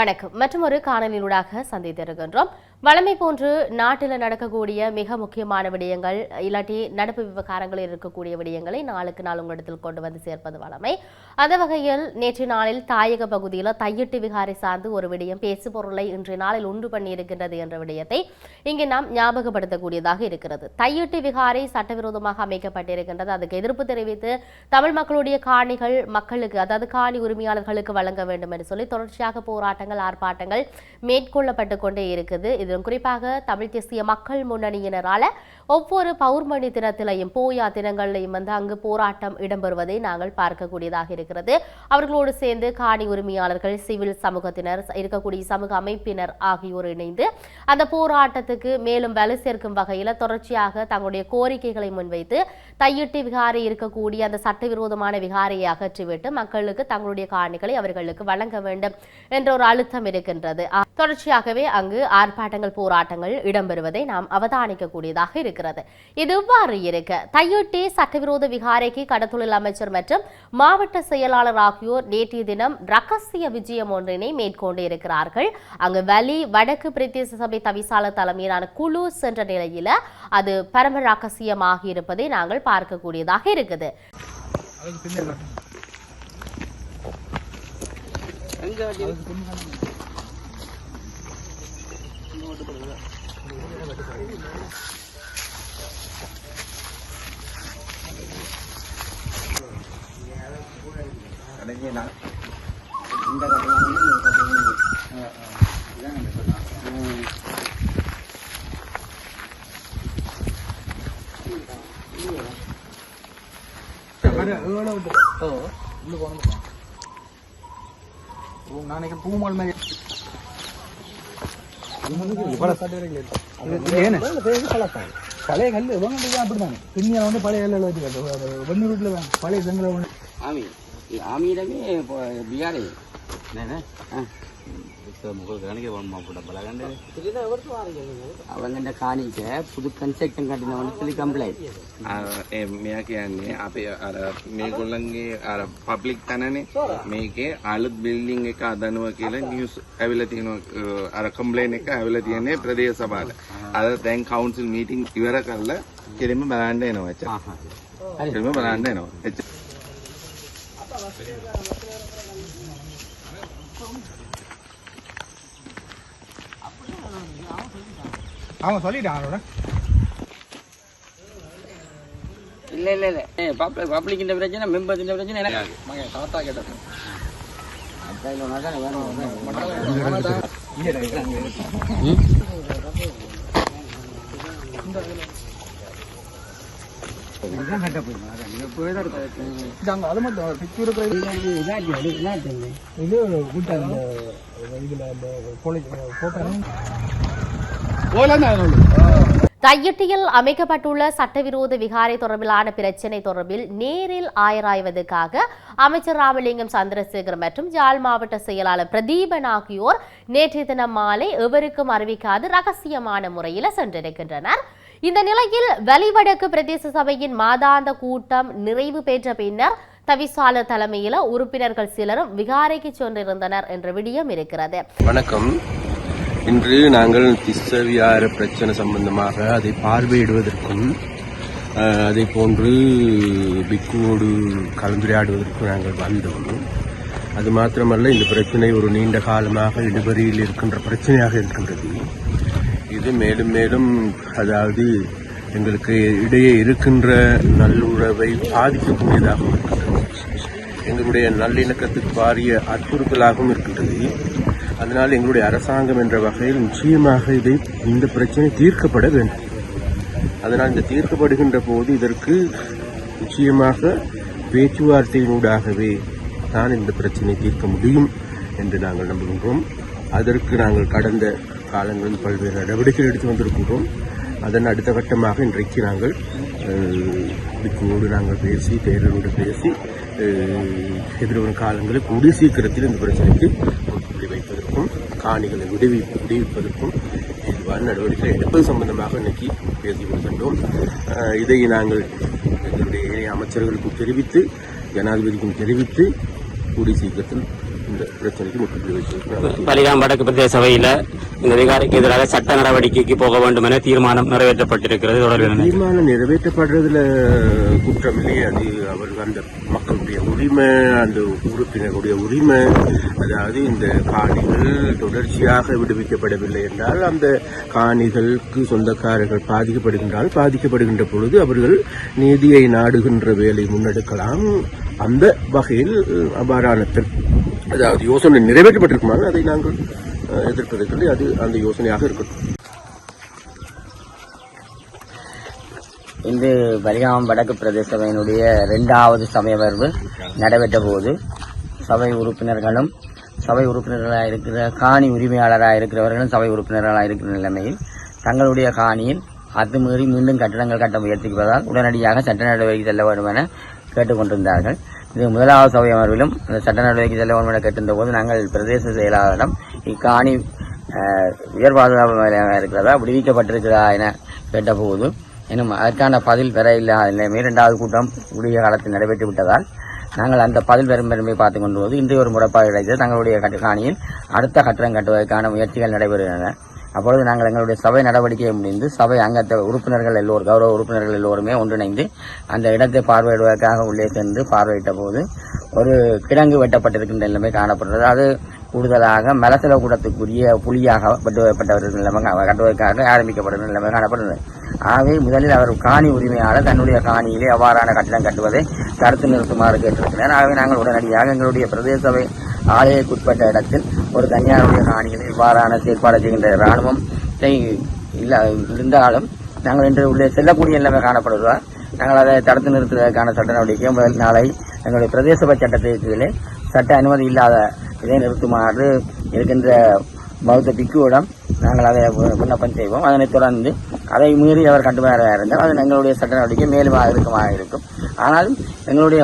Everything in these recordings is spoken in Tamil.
வணக்கம். மற்றும் ஒரு காணொலியூடாக சந்தித்திருக்கின்றோம். வழமை போன்று நாட்டில் நடக்கக்கூடிய மிக முக்கியமான விடயங்கள் இல்லாட்டி நடப்பு விவகாரங்களில் இருக்கக்கூடிய விடயங்களை நாளுக்கு நாள் உங்களிடத்தில் கொண்டு வந்து சேர்ப்பது வழமை அந்த வகையில் நேற்று நாளில் தாயக பகுதியில் தையிட்டு விகாரை சார்ந்து ஒரு விடயம் பேசு பொருளை இன்றைய நாளில் உண்டு பண்ணியிருக்கின்றது என்ற விடயத்தை இங்கே நாம் ஞாபகப்படுத்தக்கூடியதாக இருக்கிறது. தையிட்டு விகாரை சட்டவிரோதமாக அமைக்கப்பட்டிருக்கின்றது. அதுக்கு எதிர்ப்பு தெரிவித்து தமிழ் மக்களுடைய காணிகள் மக்களுக்கு அதாவது காணி உரிமையாளர்களுக்கு வழங்க வேண்டும் என்று சொல்லி தொடர்ச்சியாக போராட்டங்கள் ஆர்ப்பாட்டங்கள் மேற்கொள்ளப்பட்டு கொண்டே இருக்குது. இதிலும் குறிப்பாக தமிழ் தேசிய மக்கள் முன்னணியினரால ஒவ்வொரு பௌர்ணமி தினத்திலையும் போயா தினங்களிலையும் வந்து அங்கு போராட்டம் இடம்பெறுவதை நாங்கள் பார்க்கக்கூடியதாக இருக்கிறது. அவர்களோடு சேர்ந்து காணி உரிமையாளர்கள் சிவில் சமூகத்தினர் இருக்கக்கூடிய சமூக அமைப்பினர் ஆகியோர் இணைந்து அந்த போராட்டத்துக்கு மேலும் வலு சேர்க்கும் வகையில் தொடர்ச்சியாக தங்களுடைய கோரிக்கைகளை முன்வைத்து தையிட்டு விகாரை இருக்கக்கூடிய அந்த சட்டவிரோதமான விகாரையை அகற்றிவிட்டு மக்களுக்கு தங்களுடைய காணிகளை அவர்களுக்கு வழங்க வேண்டும் என்ற ஒரு அழுத்தம் இருக்கின்றது. தொடர்ச்சியாகவே அங்கு ஆர்ப்பாட்டங்கள் போராட்டங்கள் இடம்பெறுவதை நாம் அவதானிக்கக்கூடியதாக இருக்கிறது. இது இவ்வாறு இருக்க தையொட்டி சட்டவிரோத விகாரைக்கு கடத்தொழில் அமைச்சர் மற்றும் மாவட்ட செயலாளர் ஆகியோர் நேற்றைய தினம் ரகசிய விஜயம் ஒன்றினை மேற்கொண்டு இருக்கிறார்கள். அங்கு வலி வடக்கு பிரதேச சபை தவிசாளர் தலைமையிலான குழு சென்ற நிலையில அது பரம ரகசியமாக இருப்பதை நாங்கள் பார்க்கக்கூடியதாக இருக்குது. எங்க இந்த ஏழு ஓ. இன்னும் போனோம் நாளைக்கு பூமால் மாதிரி. பழைய கல் இவங்க அப்படிதான். பின்னியா வந்து பழைய கல்லில் வச்சு வெண்ணி வீட்டில் தான். பழைய செங்கல் ஆமி. ஆமியிடமே இப்போ பிகாரே. අවගට කානීට පුදු කන්සෙක්ටන් කටිනවන පිළි කම්පලයි මෙයා කියන්නේ අපේ අර මේගොල්ලන්ගේ අර පබ්ලික් තනනේ. මේකේ අලුත් බිල්ඩිං එක අදනුව කියලා නිියස් ඇවිල තියෙන අර කම්පලේන් එක ඇවිල තියන්නේ ප්‍රදේශ සභාල අද තැන් කවුන්සිල් මීටිං ඉවර කරල කෙරෙම බලන්න එනවා ච කෙම බලන්න එනවා එච්ච அவன் சொல்லிட்டான் அவனோட. இல்ல இல்ல இல்ல. பப்ளிக் இந்த பிரச்சனை மெம்பர்ஸ் இந்த பிரச்சனை எனக்கு. மகன் தாத்தா கேட்டது. அதான் இல்லை, உனக்கு அங்கே அது மட்டும் பிச்சு இருக்கிற இது அந்த இதில் அந்த கொலை தையிட்டியில் அமைக்கப்பட்டுள்ள சட்டவிரோத விகாரை தொடர்பிலான பிரச்சினை தொடர்பில் நேரில் ஆயராய்வதற்காக அமைச்சர் ராமலிங்கம் சந்திரசேகர் மற்றும் ஜாழ் மாவட்ட செயலாளர் பிரதீபன் ஆகியோர் நேற்றைய தினம் மாலை எவருக்கும் அறிவிக்காது ரகசியமான முறையில் சென்றிருக்கின்றனர். இந்த நிலையில் வலிவடக்கு பிரதேச சபையின் மாதாந்த கூட்டம் நிறைவு பெற்ற பின்னர் தவிசாளர் தலைமையில் உறுப்பினர்கள் சிலரும் விகாரைக்கு சென்றிருந்தனர் என்ற விடியம் இருக்கிறது. வணக்கம். இன்று நாங்கள் திசவியார பிரச்சனை சம்பந்தமாக அதை பார்வையிடுவதற்கும் அஹ், அதை போன்று பிக்குவோடு கலந்துரையாடுவதற்கும் நாங்கள் வந்தோம். அது மாத்திரமல்ல இந்த பிரச்சனை ஒரு நீண்ட காலமாக இடுபறியில் இருக்கின்ற பிரச்சனையாக இருக்கின்றது. இது மேலும் மேலும் அதாவது எங்களுக்கு இடையே இருக்கின்ற நல்லுறவை பாதிக்கக்கூடியதாகவும் இருக்கின்றது. எங்களுடைய நல்லிணக்கத்துக்கு பாரிய அச்சுறுத்தலாகவும் இருக்கின்றது. அதனால் எங்களுடைய அரசாங்கம் என்ற வகையில் நிச்சயமாக இதை இந்த பிரச்சனை தீர்க்கப்பட வேண்டும். அதனால் இந்த தீர்க்கப்படுகின்ற போது இதற்கு நிச்சயமாக பேச்சுவார்த்தையினூடாகவே தான் இந்த பிரச்சனை தீர்க்க முடியும் என்று நாங்கள் நம்புகின்றோம். அதற்கு நாங்கள் கடந்த காலங்களில் பல்வேறு நடவடிக்கைகள் எடுத்து வந்திருக்கின்றோம். அதன் அடுத்த கட்டமாக இன்றைக்கு நாங்கள் இதுக்கோடு நாங்கள் பேசி தேர்தலோடு பேசி எதிர்வரும் காலங்களில் கூடிய சீக்கிரத்தில் இந்த பிரச்சனைக்கு முற்றுப்புள்ளி வைப்பதற்கும் காணிகளை விடுவி விடுவிப்பதற்கும் இதுவான நடவடிக்கை எடுப்பது சம்பந்தமாக இன்னைக்கு பேசி வருகின்றோம் இதை நாங்கள் எங்களுடைய ஏனைய அமைச்சர்களுக்கும் தெரிவித்து ஜனாதிபதிக்கும் தெரிவித்து கூடிய சீக்கிரத்தில் இந்த பிரச்சனைக்கு முற்றுப்புள்ளி வைத்திருக்கிறார். பலிகாம் வடக்கு பிரதேச சபையில இந்த விகாரைக்கு எதிராக சட்ட நடவடிக்கைக்கு போக வேண்டும் என தீர்மானம் நிறைவேற்றப்பட்டிருக்கிறது. தொடர்பில்? தீர்மானம் நிறைவேற்றப்படுறதுல குற்றம் இல்லையே அது அவர்கள் அந்த மக்களுடைய உரிமை அந்த உறுப்பினருடைய உரிமை. அதாவது இந்த காணிகள் தொடர்ச்சியாக விடுவிக்கப்படவில்லை என்றால் அந்த காணிகளுக்கு சொந்தக்காரர்கள் பாதிக்கப்படுகின்றால் பாதிக்கப்படுகின்ற பொழுது அவர்கள் நீதியை நாடுகின்ற வேலை முன்னெடுக்கலாம். அந்த வகையில் திரு- அதாவது யோசனை நிறைவேற்றப்பட்டிருக்குமானால் அதை நாங்கள் அஹ், அது அந்த யோசனையாக இருக்கட்டும் இன்று பலிகாமம் வடக்கு பிரதேச சபையினுடைய இரண்டாவது சமயவர்வு நடைபெற்ற போது சபை உறுப்பினர்களும் சபை உறுப்பினர்களாக இருக்கிற காணி உரிமையாளராக இருக்கிறவர்களும் சபை உறுப்பினர்களாக இருக்கிற நிலைமையில் தங்களுடைய காணியில் அத்துமீறி மீண்டும் கட்டடங்கள் கட்ட முயற்சிப்பதால் உடனடியாக சட்ட நடவடிக்கை செல்ல வேண்டும் என கேட்டுக்கொண்டிருந்தார்கள். இது முதலாவது சபை அமர்விலும் இந்த சட்ட நடவடிக்கை செல்ல வேண்டும் என கேட்டிருந்த போது நாங்கள் பிரதேச செயலாளரிடம் இக்காணி உயர் பாதுகாப்பு நிலையமாக இருக்கிறதா விடுவிக்கப்பட்டிருக்கிறதா என கேட்டபோது இன்னும் அதற்கான பதில் பெற இல்லாத நிலைமை இரண்டாவது கூட்டம் உரிய காலத்தில் நடைபெற்று விட்டதால் நாங்கள் அந்த பதில் பெறும் பெருமை பார்த்துக் கொண்டு போது இன்று ஒரு முறைப்பாடு கிடைத்தது. தங்களுடைய கட்டு- காணியில் அடுத்த கட்டடம் கட்டுவதற்கான முயற்சிகள் நடைபெறுகின்றன. அப்பொழுது நாங்கள் எங்களுடைய சபை நடவடிக்கையை முடிந்து சபை அங்கத்த உறுப்பினர்கள் எல்லோரும் கௌரவ உறுப்பினர்கள் எல்லோருமே ஒன்றிணைந்து அந்த இடத்தை பார்வையிடுவதற்காக உள்ளே சென்று பார்வையிட்ட போது ஒரு கிடங்கு வெட்டப்பட்டிருக்கின்ற நிலைமை காணப்படுகிறது. அது கூடுதலாக மலசில கூடத்துக்குரிய புலியாக வெட்டுவப்பட்டவர்கள் நிலைமை கட்டுவதற்காக ஆரம்பிக்கப்பட்ட நிலைமை காணப்படுகிறது. ஆகவே முதலில் அவர் காணி உரிமையாளர் தன்னுடைய காணியிலே அவ்வாறான கட்டிடம் கட்டுவதை தடுத்து நிறுத்துமாறு கேட்டிருக்கிறார். ஆகவே நாங்கள் உடனடியாக எங்களுடைய பிரதேச சபை ஆலயக்குட்பட்ட இடத்தில் ஒரு தனியாருடைய காணியில் இவ்வாறான செயற்பாடு செய்கின்ற இராணுவம் இல்ல இருந்தாலும் நாங்கள் இன்று உள்ளே செல்லக்கூடிய நிலைமை காணப்படுவதால் நாங்கள் அதை தடுத்து நிறுத்துவதற்கான சட்ட நடவடிக்கை முதல் நாளை எங்களுடைய பிரதேச சட்டத்திலே சட்ட அனுமதி இல்லாத இதை நிறுத்துமாறு இருக்கின்ற பௌத்த பிக்குவிடம் நாங்கள் அதை விண்ணப்பம் செய்வோம். அதனைத் தொடர்ந்து அதை மீறி அவர் கட்டுமாறாக இருந்தால் அது எங்களுடைய சட்ட நடவடிக்கை மேலும் இருக்குமாக இருக்கும். ஆனாலும் எங்களுடைய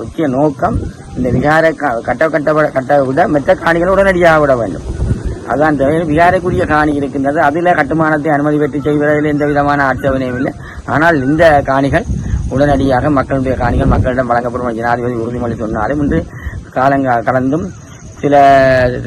முக்கிய நோக்கம் இந்த விகாரை கட்ட கட்ட கட்ட விட மெத்த காணிகள் உடனடியாக விட வேண்டும். அதான் விகாரைக்குரிய காணி இருக்கின்றது. அதில் கட்டுமானத்தை அனுமதி பெற்று செய்வதில் எந்த விதமான ஆட்சேபனையும் இல்லை. ஆனால் இந்த காணிகள் உடனடியாக மக்களுடைய காணிகள் மக்களிடம் வழங்கப்படும். ஜனாதிபதி உறுதிமொழி சொன்னாலும் இன்று காலங்க கடந்தும் சில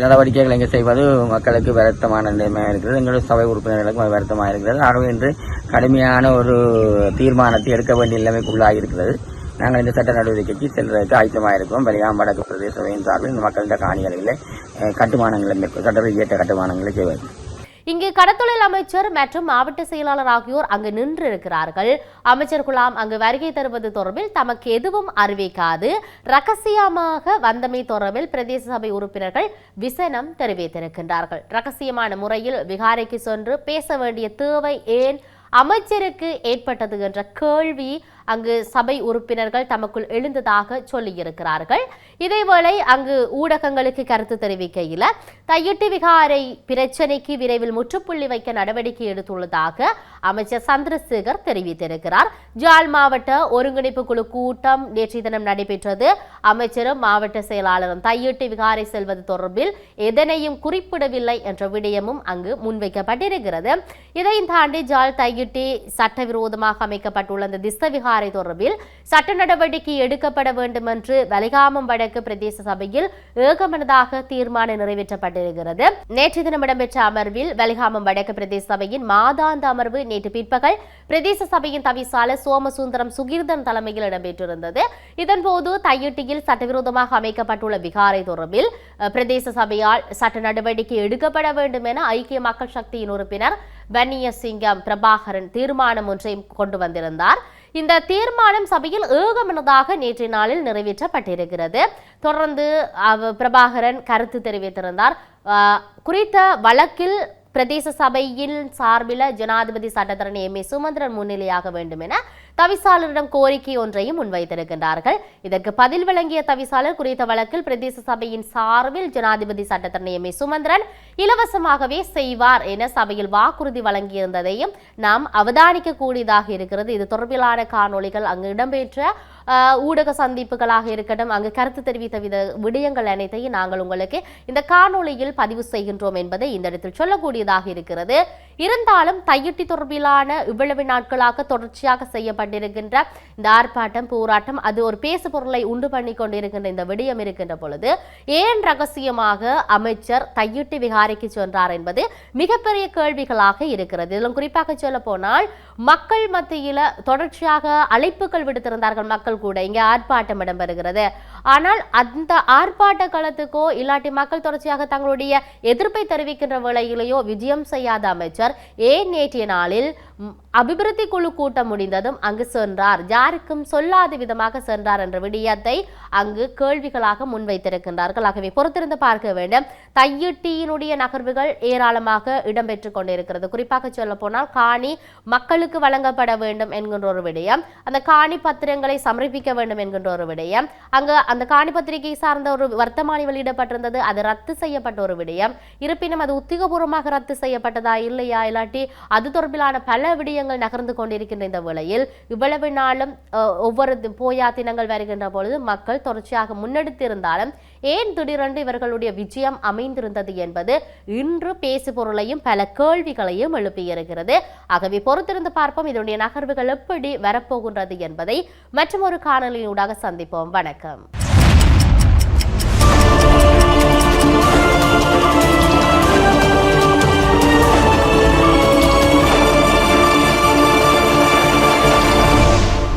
நடவடிக்கைகள் இங்கே செய்வது மக்களுக்கு வருத்தமான நிலைமையாக இருக்கிறது. எங்களுடைய சபை உறுப்பினர்களுக்கும் வருத்தமாக இருக்கிறது. ஆகவே இன்று கடுமையான ஒரு தீர்மானத்தை எடுக்க வேண்டிய நிலைமைக்குள்ளாக இருக்கிறது. நாங்கள் இந்த சட்ட நடவடிக்கைக்கு செல்வதற்கு ஆயத்தமாக இருக்கிறோம். பலிகாம் வடக்கு பிரதேச சபையின் சார்பில் இந்த மக்களின் காணிகளில் கட்டுமானங்களை மேற்கொள் சட்ட கட்டுமானங்களை செய்வது. இங்கு கடத்தொழில் அமைச்சர் மற்றும் மாவட்ட செயலாளர் ஆகியோர் அங்கு நின்றிருக்கிறார்கள். அமைச்சர் குலாம் அங்கு வருகை தருவது தொடர்பில் தமக்கு எதுவும் அறிவிக்காது. ரகசியமாக வந்தமை தொடர்பில் பிரதேச சபை உறுப்பினர்கள் விசனம் தெரிவித்திருக்கின்றார்கள். ரகசியமான முறையில் விகாரைக்கு சென்று பேச வேண்டிய தேவை ஏன்? அமைச்சருக்கு ஏற்பட்டது என்ற கேள்வி அங்கு சபை உறுப்பினர்கள் தமக்குள் எழுந்ததாக சொல்லியிருக்கிறார்கள். இதேவேளை அங்கு ஊடகங்களுக்கு கருத்து தெரிவிக்கையில் தையிட்டு விகாரை பிரச்சினைக்கு விரைவில் முற்றுப்புள்ளி வைக்க நடவடிக்கை எடுத்துள்ளதாக அமைச்சர் சந்திரசேகர் தெரிவித்திருக்கிறார். ஜாழ் மாவட்ட ஒருங்கிணைப்பு குழு கூட்டம் நேற்று தினம் நடைபெற்றது. அமைச்சரும் மாவட்ட செயலாளரும் தையிட்டு விகாரை செல்வது தொடர்பில் எதனையும் குறிப்பிடவில்லை என்ற விடயமும் அங்கு முன்வைக்கப்பட்டிருக்கிறது. இதையும் தாண்டி ஜாழ் தையிட்டி சட்டவிரோதமாக அமைக்கப்பட்டுள்ள அந்த திஸ்த விகாரை தொடர்பில் சட்ட நடவடிக்கை எடுக்கப்பட வேண்டும் என்று வலிகாமம் வடக்கு பிரதேச சபையில் ஏகமனதாக தீர்மானம் நிறைவேற்றப்பட்டிருக்கிறது. நேற்று தினம் இடம்பெற்ற அமர்வில் வலிகாமம் வடக்கு பிரதேச சபையின் மாதாந்த அமர்வு நேற்று பிற்பகல் பிரதேச சபையின் தவிசாளர் சோமசுந்தரம் சுகீர்தன் தலைமையில் இடம்பெற்றிருந்தது. இதன்போது தையிட்டியில் சட்டவிரோதமாக அமைக்கப்பட்டுள்ள விகாரை தொடர்பில் பிரதேச சபையால் சட்ட நடவடிக்கை எடுக்கப்பட வேண்டும் என ஐக்கிய மக்கள் சக்தியின் உறுப்பினர் வன்னிய சிங்கம் பிரபாகரன் தீர்மானம் ஒன்றையும் கொண்டு வந்திருந்தார். இந்த தீர்மானம் சபையில் ஏகமனதாக நேற்றைய நாளில் நிறைவேற்றப்பட்டிருக்கிறது. தொடர்ந்து அவ பிரபாகரன் கருத்து தெரிவித்திருந்தார். ஆஹ், குறித்த வழக்கில் பிரதேச சபையின் சார்பில் ஜனாதிபதி சட்டத்தரணி எம் ஏ சுமந்திரன் முன்னிலையாக வேண்டும் என தவிசாளரிடம் கோரிக்கை ஒன்றையும் முன்வைத்திருக்கின்றார்கள். இதற்கு பதில் வழங்கிய தவிசாளர் குறித்த வழக்கில் பிரதேச சபையின் சார்பில் ஜனாதிபதி சட்டத்தரணி எம் ஏ சுமந்திரன் இலவசமாகவே செய்வார் என சபையில் வாக்குறுதி வழங்கியிருந்ததையும் நாம் அவதானிக்க கூடியதாக இருக்கிறது. இது தொடர்பிலான காணொளிகள் அங்கு இடம்பெற்ற ஊடக சந்திப்புகளாக இருக்கட்டும் அங்கு கருத்து தெரிவித்த வித விடயங்கள் அனைத்தையும் நாங்கள் உங்களுக்கு இந்த காணொளியில் பதிவு செய்கின்றோம் என்பதை இந்த இடத்தில் சொல்லக்கூடியதாக இருக்கிறது. இருந்தாலும் தையிட்டி தொடர்பிலான இவ்வளவு நாட்களாக தொடர்ச்சியாக செய்யப்பட்டிருக்கின்ற இந்த ஆர்ப்பாட்டம் போராட்டம் அது ஒரு பேசு பொருளை உண்டு பண்ணி கொண்டிருக்கின்ற இந்த விடயம் இருக்கின்ற பொழுது ஏன் ரகசியமாக அமைச்சர் தையிட்டி விகாரைக்கு சென்றார் என்பது மிகப்பெரிய கேள்விகளாக இருக்கிறது. இதிலும் குறிப்பாக சொல்ல போனால் மக்கள் மத்தியில் தொடர்ச்சியாக அழைப்புகள் விடுத்திருந்தார்கள் மக்கள் கூட. இங்கே ஆர்ப்பாட்டம் இடம்பெறுகிறது. ஆனால் அந்த ஆர்ப்பாட்ட களத்துக்கோ இல்லாட்டி மக்கள் தொடர்ச்சியாக தங்களுடைய எதிர்ப்பை தெரிவிக்கின்ற வேளையிலேயோ விஜயம் செய்யாத அமைச்சர் ஏன் நேற்றைய நாளில் அபிவிருத்தி குழு கூட்டம் முடிந்ததும் அங்கு சென்றார். யாருக்கும் சொல்லாத விதமாக சென்றார் என்ற விடயத்தை அங்கு கேள்விகளாக முன்வைத்திருக்கின்றார்கள். ஆகவே பொறுத்திருந்து பார்க்க வேண்டும். தையிட்டியினுடைய நகர்வுகள் ஏராளமாக இடம்பெற்றுக் கொண்டிருக்கிறது. குறிப்பாக சொல்ல போனால் காணி மக்களுக்கு வழங்கப்பட வேண்டும் என்கின்ற ஒரு விடயம் அந்த காணி பத்திரங்களை சமர்ப்பிக்க வேண்டும் என்கின்ற ஒரு விடயம் அங்கு அந்த காணி பத்திரிகை சார்ந்த ஒரு வர்த்தமானி வெளியிடப்பட்டிருந்தது அது ரத்து செய்யப்பட்ட ஒரு விடயம். இருப்பினும் அது உத்தியோகபூர்வமாக ரத்து செய்யப்பட்டதா இல்லையா இல்லாட்டி அது தொடர்பிலான பல விடயங்கள் நகர்ந்து கொண்டிருக்கின்ற இந்த வேளையில் இவ்வளவு நாளும் ஒவ்வொரு போயா தினங்கள் வருகின்ற பொழுது மக்கள் தொடர்ச்சியாக முன்னெடுத்திருந்தாலும் ஏன் திடீரென்று இவர்களுடைய விஜயம் அமைந்திருந்தது என்பது இன்று பேசு பொருளையும் பல கேள்விகளையும் எழுப்பியிருக்கிறது ஆகவே பொறுத்திருந்து பார்ப்போம் இதனுடைய நகர்வுகள் எப்படி வரப்போகின்றது என்பதை மற்றும் ஒரு காணொலியூடாக சந்திப்போம். வணக்கம்.